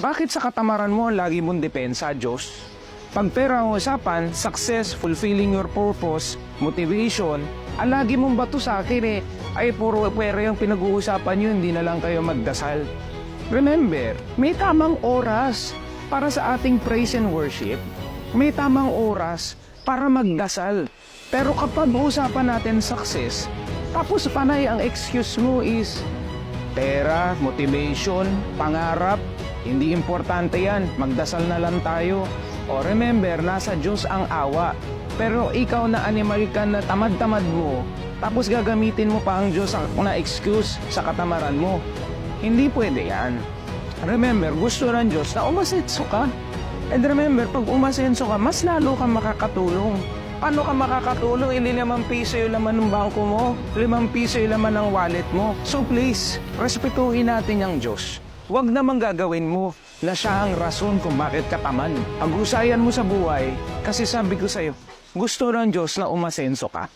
Bakit sa katamaran mo lagi mong depensa, Diyos? Pag pera ang usapan, success, fulfilling your purpose, motivation, ang lagi mong bato sa akin eh, ay puro pera yung pinag-uusapan yun, hindi na lang kayo magdasal. Remember, may tamang oras para sa ating praise and worship. May tamang oras para magdasal. Pero kapag usapan natin success, tapos panay ang excuse mo is pera, motivation, pangarap, hindi importante yan. Magdasal na lang tayo. O remember, nasa Diyos ang awa. Pero ikaw na animal ka na tamad-tamad mo, tapos gagamitin mo pa ang Diyos na excuse sa katamaran mo. Hindi pwede yan. Remember, gusto ng Diyos na umasenso ka. And remember, pag umasenso ka, mas lalo kang makakatulong. Paano ka makakatulong? Hindi limang piso yung laman ng bangko mo, limang piso yung laman ng wallet mo. So please, respetuhin natin ang Diyos. Huwag namang gagawin mo na siya ang rason kung bakit ka tamad. Pag-usayan mo sa buhay, kasi sabi ko sa'yo, gusto ng Diyos na umasenso ka.